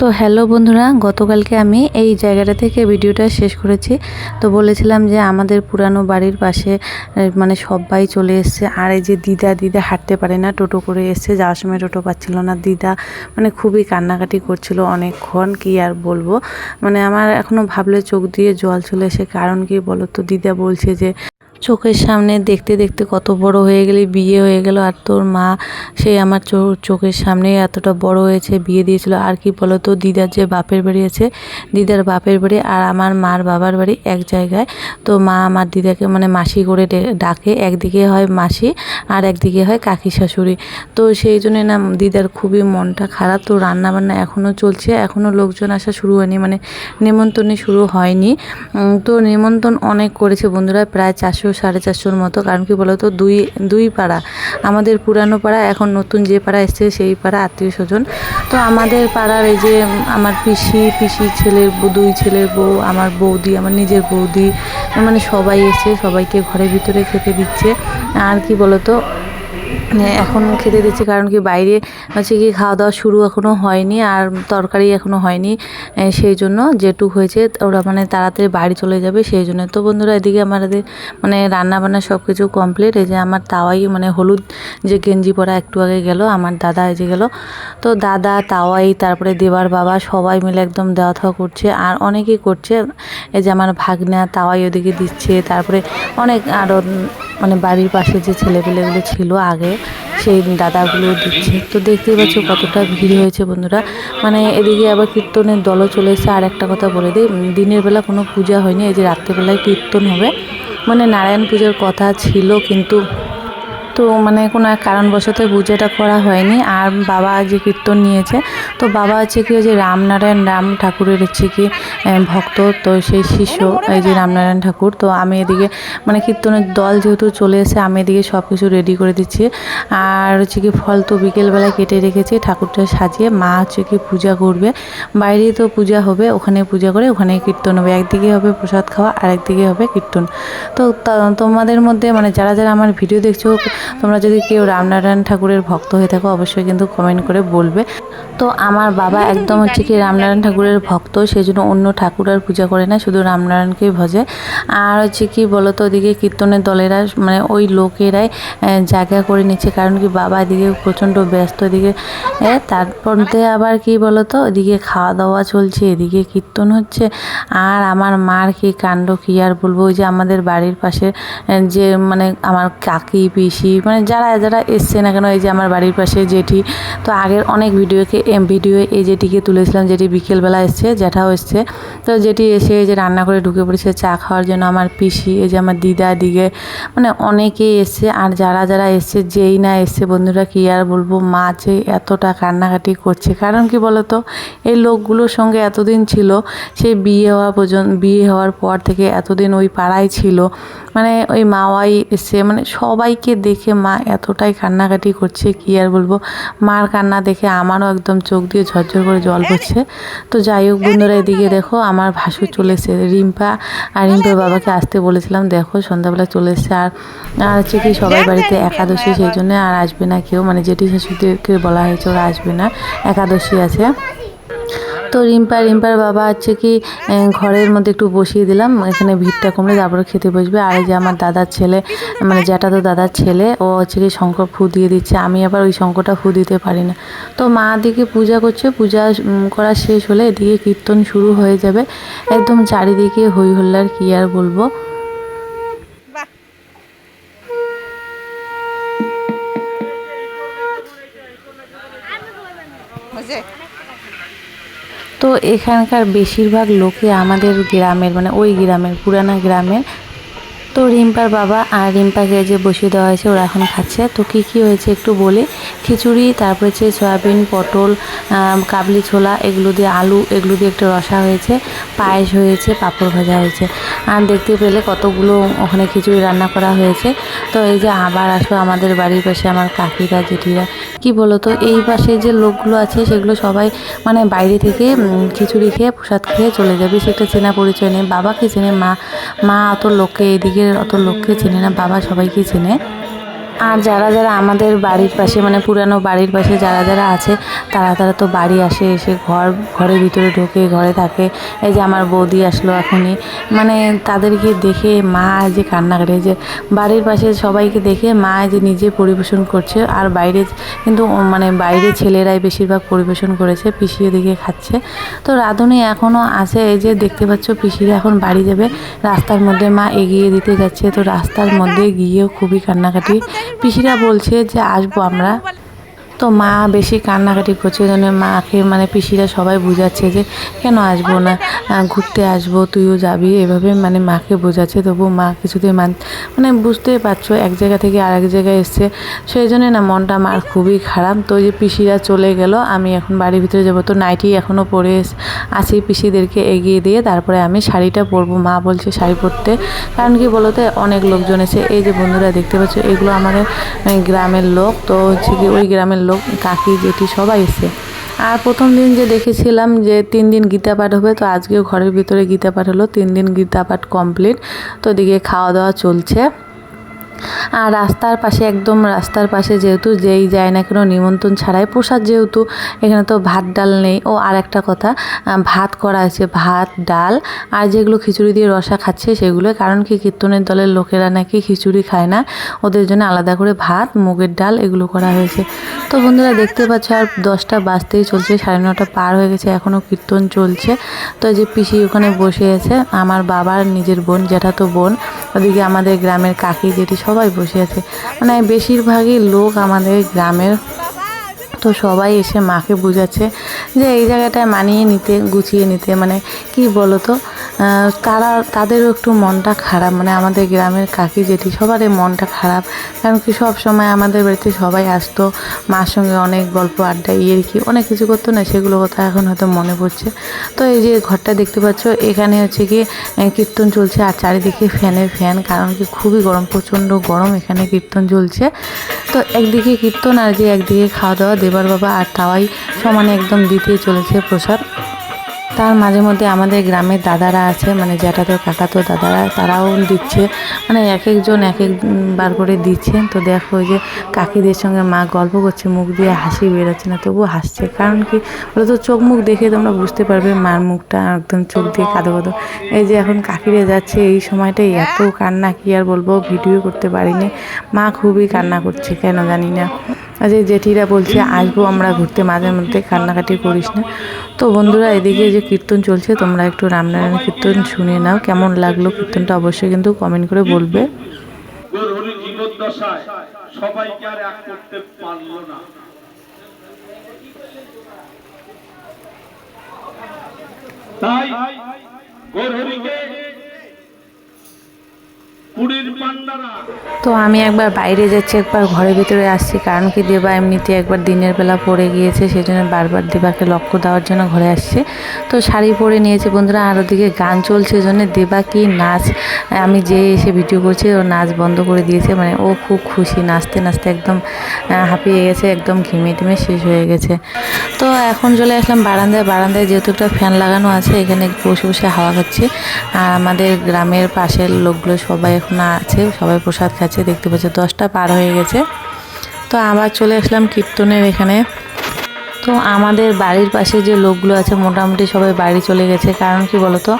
তো হ্যালো বন্ধুরা, গতকালকে আমি এই জায়গাটা থেকে ভিডিওটা শেষ করেছি। তো বলেছিলাম যে আমাদের পুরানো বাড়ির পাশে মানে সবাই চলে এসছে। আর এই যে দিদা দিদা হাঁটতে পারে না, টোটো করে এসছে। যাওয়ার সময় টোটো পাচ্ছিল না। দিদা মানে খুবই কান্নাকাটি করছিল অনেকক্ষণ, কি আর বলব? মানে আমার এখনও ভাবলে চোখ দিয়ে জল চলে এসে, কারণ কি বলো তো দিদা বলছে যে চোখের সামনে দেখতে দেখতে কত বড় হয়ে গেলে, বিয়ে হয়ে গেল। আর তোর মা, সেই আমার চোখের সামনে এতটা বড় হয়েছে, বিয়ে দিয়েছিল। আর কি বলো তো দিদার যে বাপের বাড়ি আছে, দিদার বাপের বাড়ি আর আমার মার বাবার বাড়ি এক জায়গায়। তো মা আমার দিদাকে মানে মাসি করে ডাকে। একদিকে হয় মাসি আর একদিকে হয় কাকি শাশুড়ি। তো সেই জন্য না দিদার খুবই মনটা খারাপ। তো রান্না বান্না এখনও চলছে। এখনও লোকজন আসা শুরু হয়নি মানে নেমন্তন্ন শুরু হয়নি। তো নেমন্তন্ন অনেক করেছে বন্ধুরা। প্রায় চারশো সাড়ে চারশোর মতো, কারণ কি বলতো, দুই দুই পাড়া। আমাদের পুরানো পাড়া, এখন নতুন যে পাড়া এসছে, সেই পাড়া আত্মীয় স্বজন। তো আমাদের পাড়ার এই যে, আমার পিসি পিসি ছেলের দুই ছেলের বউ, আমার বৌদি, আমার নিজের বৌদি মানে সবাই এসে সবাইকে ঘরের ভিতরে খেতে দিচ্ছে। আর কি বলতো এখন খেতে দিচ্ছি কারণ কি বাইরে হচ্ছে কি খাওয়া দাওয়া শুরু এখনও হয়নি আর তরকারি এখনও হয়নি সেই জন্য যেটুক হয়েছে ওরা মানে তাড়াতাড়ি বাড়ি চলে যাবে, সেই জন্য। তো বন্ধুরা এদিকে আমাদের মানে রান্না বান্না সব কিছু কমপ্লিট এই যে আমার তাওয়াই মানে হলুদ যে গেঞ্জি পরা একটু আগে গেল, আমার দাদা যে গেল। তো দাদা, তাওয়াই, তারপরে দেবার বাবা সবাই মিলে একদম দেওয়া থাওয়া করছে আর অনেকেই করছে, এই যে আমার ভাগনা তাওয়াই ওদিকে দিচ্ছে, তারপরে অনেক আরও মানে বাড়ির পাশে যে ছেলেপেলেগুলো ছিল আগে সেই দাদাগুলো দিচ্ছে। তো দেখতেই পাচ্ছ কতটা ভিড় হয়েছে বন্ধুরা। মানে এদিকে আবার কীর্তনের দলও চলে এসে আর একটা কথা বলে দিই দিনের বেলা কোনো পূজা হয়নি। এই যে রাত্রেবেলায় কীর্তন হবে। মানে নারায়ণ পূজার কথা ছিল কিন্তু তো মানে কোনো এক কারণবশত পূজাটা করা হয়নি। আর বাবা যে কীর্তন নিয়েছে। তো বাবা হচ্ছে কি যে রামনারায়ণ রাম ঠাকুরের হচ্ছে কি ভক্ত। তো সেই শিষ্য এই যে রামনারায়ণ ঠাকুর। তো আমি এদিকে মানে কীর্তনের দল যেহেতু চলে এসে আমি এদিকে সব কিছু রেডি করে দিচ্ছি। আর হচ্ছে কি ফল তো বিকেলবেলায় কেটে রেখেছি, ঠাকুরটা সাজিয়ে মা হচ্ছে কি পূজা করবে। বাইরেই তো পূজা হবে ওখানে পূজা করে ওখানে কীর্তন হবে। একদিকে হবে প্রসাদ খাওয়া আর একদিকে হবে কীর্তন। তো, তোমাদের মধ্যে মানে যারা যারা আমার ভিডিও দেখছ তোমরা যদি কেউ রামনারায়ণ ঠাকুরের ভক্ত হয়ে থাকো, অবশ্যই কিন্তু কমেন্ট করে বলবে। তো আমার বাবা একদম হচ্ছে কি রামনারায়ণ ঠাকুরের ভক্ত সেই জন্য অন্য ঠাকুর আর পূজা করে না, শুধু রামনারায়ণকেই ভজে। আর হচ্ছে কি বলতো, ওদিকে কীর্তনের দলেরা মানে ওই লোকেরাই জায়গা করে নিচ্ছে। কারণ কি বাবা এদিকে প্রচণ্ড ব্যস্ত, এদিকে তারপর আবার কি বলতো, ওদিকে খাওয়া দাওয়া চলছে, এদিকে কীর্তন হচ্ছে। আর আমার মার কি কাণ্ড, কি আর বলব? ওই যে আমাদের বাড়ির পাশে যে মানে আমার কাকি, পিসি মানে যারা যারা এসছে না কেন, এই যে আমার বাড়ির পাশে জেঠি, তো আগের অনেক ভিডিওকে, এম ভিডিও এই জেঠিকে তুলেছিলাম যেটি বিকেলবেলা এসছে, জ্যাঠাও এসছে। তো যেটি এসে এই যে রান্না করে ঢুকে পড়েছে, চা খাওয়ার জন্য আমার পিসি, এই যে আমার দিদা দিকে মানে অনেকেই এসছে। আর যারা যারা এসছে, যেই না এসছে, বন্ধুরা, কি আর বলব, মা যে এতটা কান্নাকাটি করছে। কারণ কি বলতো, এই লোকগুলোর সঙ্গে এতদিন ছিল, সেই বিয়ে হওয়া পর্যন্ত, বিয়ে হওয়ার পর থেকে এতদিন ওই পাড়ায় ছিল। মানে ওই মাওয়াই এসছে মানে সবাইকে দেখে মা এতটাই কান্নাকাটি করছে, কি আর বলব? মার কান্না দেখে আমারও একদম চোখ দিয়ে ঝরঝর করে জল পড়ছে। তো যাই হোক বন্ধুরা, এদিকে দেখো আমার চলে এসছে, রিম্পা। আর রিম্পার বাবাকে আসতে বলেছিলাম, দেখো সন্ধ্যাবেলা চলে এসছে। আর আর হচ্ছে কি সবাই বাড়িতে একাদশী, সেই জন্য আর আসবে না কেউ। মানে জেঠি শাশুড়িদেরকে বলা হয়েছে ওরা আসবে না, একাদশী আছে। তো রিম্পা, রিম্পার বাবা হচ্ছে কি ঘরের মধ্যে একটু বসিয়ে দিলাম, এখানে ভিড়টা কমলে তারপরে খেতে বসবে। আর এই যে আমার দাদার ছেলে মানে যেটা তো দাদার ছেলে, ও হচ্ছে কি শঙ্কর ফু দিয়ে দিচ্ছে, আমি আবার ওই শঙ্করটা ফু দিতে পারি না। তো মা দিকে পূজা করছে, পূজা করা শেষ হলে এদিকে কীর্তন শুরু হয়ে যাবে। একদম চারিদিকে হই হল্লার কী আর বলব। তো এখানকার বেশিরভাগ লোকে আমাদের গ্রামের মানে ওই গ্রামের পুরানা গ্রামের তো রিম্পার বাবা আর রিম্পাকে যে বসিয়ে দেওয়া হয়েছে, ওরা এখন খাচ্ছে। তো কী কী হয়েছে একটু বলি। খিচুড়ি, তারপরে হচ্ছে সয়াবিন, পটল কাবলি ছোলা, এগুলো দিয়ে আলু, এগুলো দিয়ে একটা রসা হয়েছে, পায়েস হয়েছে, পাঁপড় ভাজা হয়েছে। আর দেখতে পেলে কতগুলো ওখানে খিচুড়ি রান্না করা হয়েছে। তো এই যে আবার আসো আমাদের বাড়ির পাশে আমার কাকিরা, জেঠিরা। কি বলো তো এই পাশে যে লোকগুলো আছে, সেগুলো সবাই মানে বাইরে থেকে খিচুড়ি খেয়ে প্রসাদ খেয়ে চলে যাবে। সেটা চেনা পরিচয় নেই, বাবাকে চেনে মা। মা অত লোককে এদিকে অত লোককে চেনে না বাবা সবাইকে চেনে। আর যারা যারা আমাদের বাড়ির পাশে মানে পুরানো বাড়ির পাশে যারা যারা আছে, তারা তারা তো বাড়ি আসে, এসে ঘর, ঘরের ভিতরে ঢোকে, ঘরে থাকে। এই যে আমার বৌদি আসলো এখনই। মানে তাদেরকে দেখে মা যে কান্নাকাটি যে বাড়ির পাশে সবাইকে দেখে মা যে নিজে পরিবেশন করছে, আর বাইরে কিন্তু মানে বাইরে ছেলেরাই বেশিরভাগ পরিবেশন করেছে পিসিয়ে দিকে খাচ্ছে। তো রাঁধুনি এখনও আছে, এই যে দেখতে পাচ্ছ পিসিরা এখন বাড়ি যাবে। রাস্তার মধ্যে মা এগিয়ে দিতে যাচ্ছে, তো রাস্তার মধ্যে গিয়েও খুবই কান্নাকাটি। পিসিরা বলছে যে আসব আমরা। তো মা বেশি কান্নাকাটি করছে ওই জন্য মাকে মানে পিসিরা সবাই বোঝাচ্ছে যে, কেন আসব না? ঘুরতে আসব, তুইও যাবি। এভাবে মানে মাকে বোঝাচ্ছে। তবু মা কিছুতেই মান মানে বুঝতেই পারছ, এক জায়গা থেকে আরেক জায়গায় এসছে। সেই জন্য না, মনটা মার খুবই খারাপ। তো যে পিসিরা চলে গেল, আমি এখন বাড়ির ভিতরে যাব। তো নাইটি এখনও পরে আছি পিসিদেরকে এগিয়ে দিয়ে, তারপরে আমি শাড়িটা পরবো। মা বলছে শাড়ি পরতে। কারণ কি বলতে, অনেক লোকজন এসে, এই যে বন্ধুরা দেখতে পাচ্ছ, এগুলো আমাদের গ্রামের লোক। তো হচ্ছে কি, ওই গ্রামের লোক, কাকি, জেঠি সবাই এসে। আর প্রথম দিন যে দেখেছিলাম যে তিন দিন গীতা পাঠ হবে, তো আজকেও ঘরের ভিতরে গীতা পাঠ হলো, তিন দিন গীতা পাঠ কমপ্লিট তো এদিকে খাওয়া দাওয়া চলছে। আর রাস্তার পাশে, একদম রাস্তার পাশে যেহেতু যেই যায় না কোনো, নিমন্ত্রণ ছাড়াই প্রসাদ যেহেতু, এখানে তো ভাত ডাল নেই। ও আর একটা কথা ভাত করা আছে, ভাত, ডাল, আর যেগুলো খিচুড়ি দিয়ে রসা খাচ্ছে সেগুলো কারণ কি কীর্তনের দলের লোকেরা নাকি খিচুড়ি খায় না, ওদের জন্য আলাদা করে ভাত, মুগের ডাল, এগুলো করা হয়েছে। তো বন্ধুরা, দেখতে পাচ্ছ, আর দশটা বাজতেই চলছে, সাড়ে নটা পার হয়ে গেছে, এখনও কীর্তন চলছে। তো যে পিসি ওখানে বসে আছে, আমার বাবার নিজের বোন যেটা তো বোন, ওদিকে আমাদের গ্রামের কাকি জেঠি সবাই বসে আছে। মানে বেশিরভাগই লোক আমাদের গ্রামের তো সবাই এসে মাকে বোঝাচ্ছে যে এই জায়গাটায় মানিয়ে নিতে, গুছিয়ে নিতে মানে কি বলো তো তারা, তাদেরও একটু মনটা খারাপ মানে আমাদের গ্রামের কাকি জেঠি সবারই মনটা খারাপ, কারণ কি সব সময় আমাদের বাড়িতে সবাই আসতো, মার সঙ্গে অনেক গল্প, আড্ডা ইয়ে কি, অনেক কিছু করতো না, সেগুলো কথা এখন হয়তো মনে পড়ছে। তো এই যে ঘরটা দেখতে পাচ্ছ, এখানে হচ্ছে কি কীর্তন চলছে, আর চারিদিকে ফ্যানের ফ্যান, কারণ কি খুবই গরম, প্রচণ্ড গরম এখানে কীর্তন চলছে। তো একদিকে কীর্তন আর যে একদিকে খাওয়া দাওয়া দেবার বাবা আর তাওয়াই সমানে একদম দিতে চলেছে প্রসাদ। তার মাঝে মধ্যে আমাদের গ্রামের দাদারা আছে মানে জ্যাঠাতো, কাকাতো দাদারা, তারাও দিচ্ছে। মানে এক একজন এক এক বার করে দিচ্ছে। তো দেখো যে কাকিদের সঙ্গে মা গল্প করছে, মুখ দিয়ে হাসি বেরোচ্ছে না, তবুও হাসছে। কারণ কি বলতো চোখ মুখ দেখে তোমরা বুঝতে পারবে, মার মুখটা একদম চোখ দিয়ে কাঁদো কাঁদো। এই যে এখন কাকিরে যাচ্ছে, এই সময়টাই এত কান্না, কি আর বলব, ভিডিও করতে পারিনি। মা খুবই কান্না করছে, কেন জানি না। যে জেঠিরা বলছে, আসব আমরা ঘুরতে, মাঝে মধ্যে কান্নাকাটি করিস না। তো বন্ধুরা, এদিকে যে কীর্তন চলছে, তোমরা একটু রামনারায়ণ কীর্তন শুনে নাও, কেমন লাগল কীর্তনটা অবশ্যই কিন্তু কমেন্ট করে বলবে। সবাইকে আর এক করতে পারল না তাই তো আমি একবার বাইরে যাচ্ছি, একবার ঘরের ভিতরে আসছি। কারণ কি, দেবা এমনিতে একবার দিনের বেলা পড়ে গিয়েছে সেই জন্য বারবার দেবাকে লক্ষ্য দেওয়ার জন্য ঘরে আসছে। তো শাড়ি পরে নিয়েছে বন্ধুরা, আর ওদিকে গান চলছে জন্য দেবা কি নাচ, আমি যে এসে ভিডিও করছি, ও নাচ বন্ধ করে দিয়েছে। মানে ও খুব খুশি, নাচতে নাচতে একদম হাঁপিয়ে গেছে, একদম ঘিমে টেমে শেষ হয়ে গেছে। তো এখন চলে আসলাম বারান্দায়। বারান্দায় যেহেতু একটা ফ্যান লাগানো আছে, এখানে বসে বসে হাওয়া খাচ্ছি। আর আমাদের গ্রামের পাশের লোকগুলো সবাই এখন আছে, সবাই প্রসাদ খাচ্ছে, দেখতে পাচ্ছে দশটা পার হয়ে গেছে। তো আবার চলে আসলাম কীর্তনের এখানে। তো আমাদের বাড়ির পাশে যে লোকগুলো আছে, মোটামুটি সবাই বাড়ি চলে গেছে। কারণ কি বলতো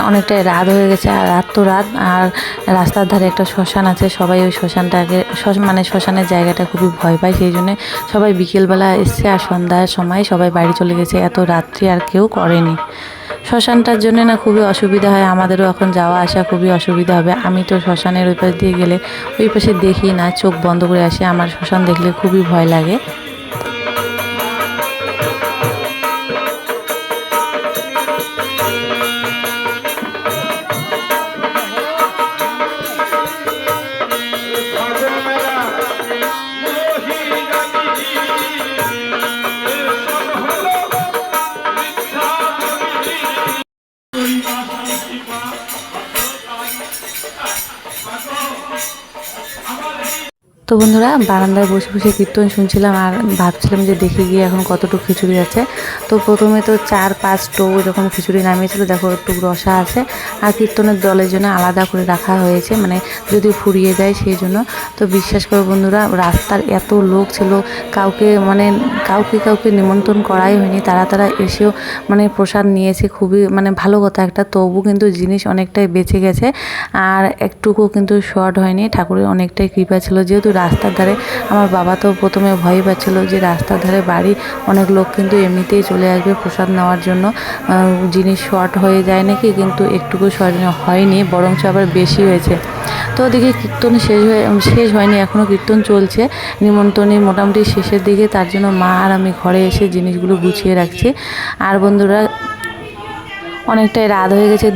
অনেকটাই রাত হয়ে গেছে, আর রাত তো রাত, আর রাস্তার ধারে একটা শ্মশান আছে, সবাই ওই শ্মশানটাকে, শ্মশ- মানে শ্মশানের জায়গাটা খুবই ভয় পায়, সেই জন্যে সবাই বিকেলবেলা এসছে, আর সন্ধ্যার সময় সবাই বাড়ি চলে গেছে। এত রাত্রি আর কেউ করেনি। শ্মশানটার জন্য না খুবই অসুবিধা হয়। আমাদেরও এখন যাওয়া আসা খুবই অসুবিধা হবে। আমি তো শ্মশানের ওই পাশ দিয়ে গেলে ওই পাশে দেখি না, চোখ বন্ধ করে আসি। আমার শ্মশান দেখলে খুবই ভয় লাগে। তো বন্ধুরা, বারান্দায় বসে বসে কীর্তন শুনছিলাম আর ভাবছিলাম যে দেখে গিয়ে এখন কতটুকু খিচুড়ি আছে। তো প্রথমে তো চার পাঁচ টো এরকম খিচুড়ি নামিয়েছিল, দেখো একটু রসা আছে। আর কীর্তনের দলের জন্য আলাদা করে রাখা হয়েছে মানে যদি ফুরিয়ে যায় সেই জন্য। তো বিশ্বাস করো বন্ধুরা, রাস্তার এত লোক ছিল, কাউকে মানে কাউকে কাউকে নিমন্ত্রণ করাই হয়নি। তারা তারা এসেও মানে প্রসাদ নিয়েছে, খুবই মানে ভালো কথা একটা। তবু কিন্তু জিনিস অনেকটাই বেঁচে গেছে, আর একটুকু কিন্তু শর্ট হয়নি। ঠাকুরের অনেকটাই কৃপা ছিল, যেহেতু রাস্তার ধারে। আমার বাবা তো প্রথমে ভয় পাচ্ছিল যে রাস্তার ধারে বাড়ি, অনেক লোক কিন্তু এমনিতেই চলে আসবে প্রসাদ নেওয়ার জন্য। জিনিস শর্ট হয়ে যায় নাকি, কিন্তু একটুকু শর্ট হয়নি, বরঞ্চ আবার বেশি হয়েছে। তো ওদিকে কীর্তন শেষ হয়ে শেষ হয়নি, এখনও কীর্তন চলছে। নিমন্ত্রণী মোটামুটি শেষের দিকে, তার জন্য মা আর আমি ঘরে এসে জিনিসগুলো গুছিয়ে রাখছি। আর বন্ধুরা অনেকটাই রাত হয়ে গেছে।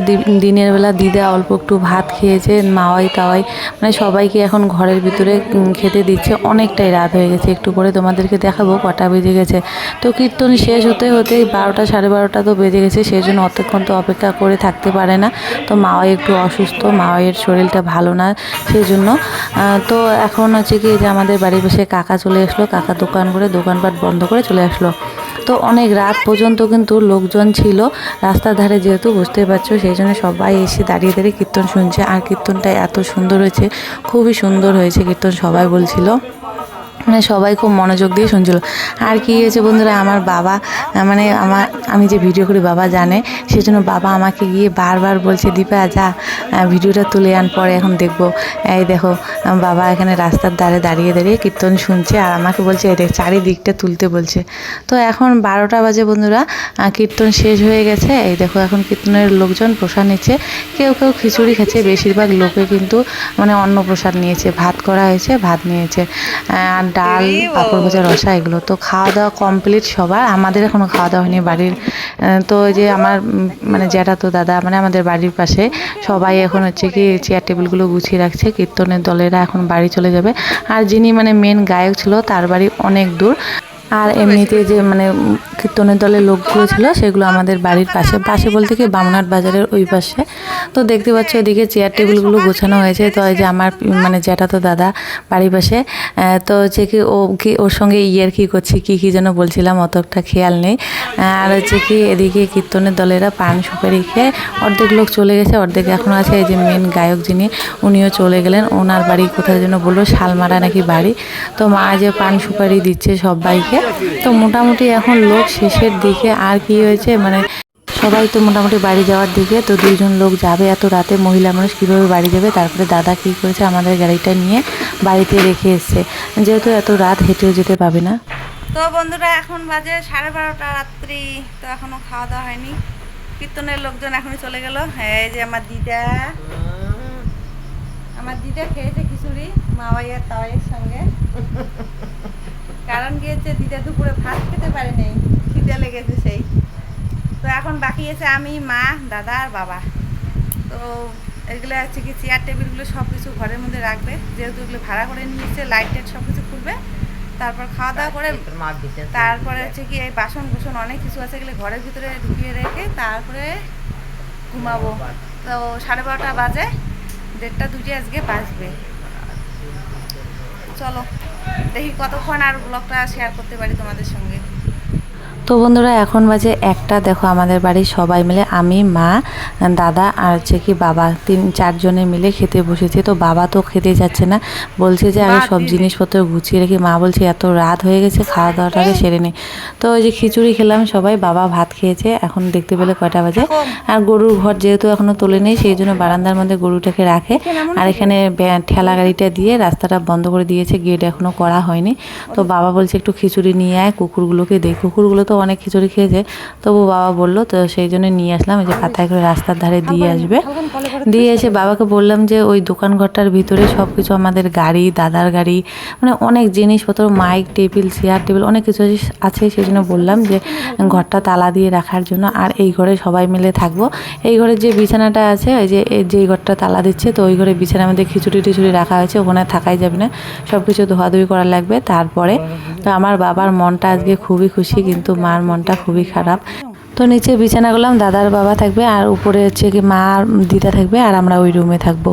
দিনের বেলা দিদা অল্প একটু ভাত খেয়েছে, মাওয়াই তাওয়াই মানে সবাইকে এখন ঘরের ভিতরে খেতে দিচ্ছে। অনেকটাই রাত হয়ে গেছে। একটু করে তোমাদেরকে দেখাবো কটা বেজে গেছে। তো কীর্তন শেষ হতে হতেই বারোটা, সাড়ে বারোটা তো বেজে গেছে। সেই জন্য অতক্ষণ তো অপেক্ষা করে থাকতে পারে না। তো মাওয়াই একটু অসুস্থ। মাওয়াইয়ের শরীরটা ভালো না সেই জন্য তো এখন হচ্ছে কি যে আমাদের বাড়ির পাশে কাকা চলে আসলো। কাকা দোকান করে দোকানপাট বন্ধ করে চলে আসলো। তো অনেক রাত পর্যন্ত কিন্তু লোকজন ছিল। রাস্তার ধারে যেহেতু বুঝতে পারছ, সেই জন্য সবাই এসে দাঁড়িয়ে দাঁড়িয়ে কীর্তন শুনছে। আর কীর্তনটা এত সুন্দর হয়েছে, খুবই সুন্দর হয়েছে কীর্তন সবাই বলছিল। মানে সবাই খুব মনোযোগ দিয়ে শুনছিল। আর কি হয়েছে বন্ধুরা, আমার বাবা মানে আমার, আমি যে ভিডিও করি, বাবা জানে। সেজন্য বাবা আমাকে গিয়ে বারবার বলছে, দীপা, যা ভিডিওটা তুলে আন, পরে এখন দেখব। এই দেখো বাবা এখানে রাস্তার ধারে দাঁড়িয়ে দাঁড়িয়ে কীর্তন শুনছে আর আমাকে বলছে, এই দেখ, চারিদিকটা তুলতে বলছে। তো এখন বারোটা বাজে বন্ধুরা কীর্তন শেষ হয়ে গেছে। এই দেখো, এখন কীর্তনের লোকজন প্রসাদ নিচ্ছে। কেউ কেউ খিচুড়ি খাচ্ছে বেশিরভাগ লোকে কিন্তু মানে অন্ন প্রসাদ নিয়েছে, ভাত করা হয়েছে, ভাত নিয়েছে। আর ডাল পাঁপড় ভাজা রসা এগুলো তো খাওয়া দাওয়া কমপ্লিট সবার। আমাদের এখনও খাওয়া দাওয়া হয়নি বাড়ির তো ওই যে আমার মানে জ্যাঠা তো দাদা মানে আমাদের বাড়ির পাশে সবাই এখন হচ্ছে কি চেয়ার টেবিলগুলো গুছিয়ে রাখছে কীর্তনের দলেরা এখন বাড়ি চলে যাবে। আর যিনি মানে মেন গায়ক ছিল তার বাড়ি অনেক দূর। আর এমনিতে যে মানে কীর্তনের দলের লোকগুলো ছিল, সেগুলো আমাদের বাড়ির পাশে পাশে বলতে কি বামনাট বাজারের ওই পাশে। তো দেখতে পাচ্ছ এদিকে চেয়ার টেবিলগুলো গোছানো হয়েছে। তো এই যে আমার মানে যেটা তো দাদা বাড়ির পাশে তো হচ্ছে কি ও কি, ওর সঙ্গে ইয়ার কি করছি, কি কি যেন বলছিলাম অতটা খেয়াল নেই। আর হচ্ছে কি এদিকে কীর্তনের দলেরা পান সুপারি খেয়ে অর্ধেক লোক চলে গেছে, অর্ধেক এখনও আছে এই যে মেন গায়ক যিনি, উনিও চলে গেলেন। ওনার বাড়ি কোথায় যেন বলল, শালমারা নাকি বাড়ি। তো মা যে পান সুপারি দিচ্ছে সবাইকে। তো মোটামুটি এখন লোক শেষের দিকে আর কি হয়েছে? মানে সবাই তো মোটামুটি বাড়ি যাওয়ার দিকে, তো দুইজন লোক যাবে এত রাতে, মহিলা মানুষ কীভাবে বাড়ি যাবে? তারপরে দাদা কী করেছে? আমাদের গাড়িটা নিয়ে বাড়িতে রেখে এসছে। যেহেতু এত রাত, হেঁটেও যেতে পাবে না। তো বন্ধুরা, এখন বাজে সাড়ে বারোটা রাত্রি, তো এখনও খাওয়া দাওয়া হয়নি। কীর্তনের লোকজন এখনই চলে গেল। এই যে আমার দিদা। আমার দিদা খেয়েছে খিচুড়ি, মা মাওয়াইয়ার তাওয়াইয়ের সঙ্গে। কারণ হচ্ছে, দিদা দুপুরে ভাত খেতে পারে নাই। খিদে লেগেছে সেই। তো এখন বাকি আছে আমি মা দাদা আর বাবা। তো এগুলো হচ্ছে কি চেয়ার টেবিলগুলো সব কিছু ঘরের মধ্যে রাখবে। যেহেতু এগুলো ভাড়া করে নিয়ে এসছে লাইট টাইট সব কিছু খুলবে। তারপর খাওয়া দাওয়া করে তারপরে হচ্ছে কি এই বাসন কুসন অনেক কিছু আছে এগুলো ঘরের ভিতরে ঢুকিয়ে রেখে তারপরে ঘুমাবো। তো সাড়ে বারোটা বাজে দেড়টা দুটি আজকে বাজবে। চলো দেখি কতক্ষণ আর ব্লগটা শেয়ার করতে পারি তোমাদের সঙ্গে। তো বন্ধুরা এখন বাজে একটা। দেখো আমাদের বাড়ির সবাই মিলে আমি মা দাদা আর হচ্ছে কি বাবা তিন চারজনে মিলে খেতে বসেছি। তো বাবা তো খেতে যাচ্ছে না বলছে যে আগে সব জিনিসপত্র গুছিয়ে রেখে মা বলছে এত রাত হয়ে গেছে খাওয়া দাওয়াটাকে সেরে নেই তো ওই যে খিচুড়ি খেলাম সবাই বাবা ভাত খেয়েছে এখন দেখতে পেলে কয়টা বাজে। আর গরুর ঘর যেহেতু এখনও তোলে নেই সেই জন্য বারান্দার মধ্যে গরুটাকে রাখে। আর এখানে ঠেলা গাড়িটা দিয়ে রাস্তাটা বন্ধ করে দিয়েছে গেট এখনও করা হয়নি। তো বাবা বলছে একটু খিচুড়ি নিয়ে আয় কুকুরগুলোকে দেখ কুকুরগুলো তো অনেক খিচুড়ি খেয়েছে। তবু বাবা বলল তো সেই জন্য নিয়ে আসলাম এই যে পাতায় করে রাস্তার ধারে দিয়ে আসবে। দিয়ে এসে বাবাকে বললাম যে ওই দোকান ঘরটার ভিতরে সব কিছু আমাদের গাড়ি দাদার গাড়ি মানে অনেক জিনিসপত্র মাইক টেবিল চেয়ার টেবিল অনেক কিছু আছে সেই জন্য বললাম যে ঘরটা তালা দিয়ে রাখার জন্য আর এই ঘরে সবাই মিলে থাকব। এই ঘরের যে বিছানাটা আছে ওই যে যে ঘরটা তালা দিচ্ছে তো ওই ঘরে বিছানার মধ্যে খিচুড়ি টিচুড়ি রাখা হয়েছে ওখানে থাকাই যাবে না। সব কিছু ধোয়াধুয়ি করা লাগবে। তারপরে তো আমার বাবার মনটা আজকে খুবই খুশি, কিন্তু মার মনটা খুবই খারাপ। তো নিচে বিছানা করলাম দাদার বাবা থাকবে আর উপরে হচ্ছে কি মা আর দিদা থাকবে আর আমরা ওই রুমে থাকব।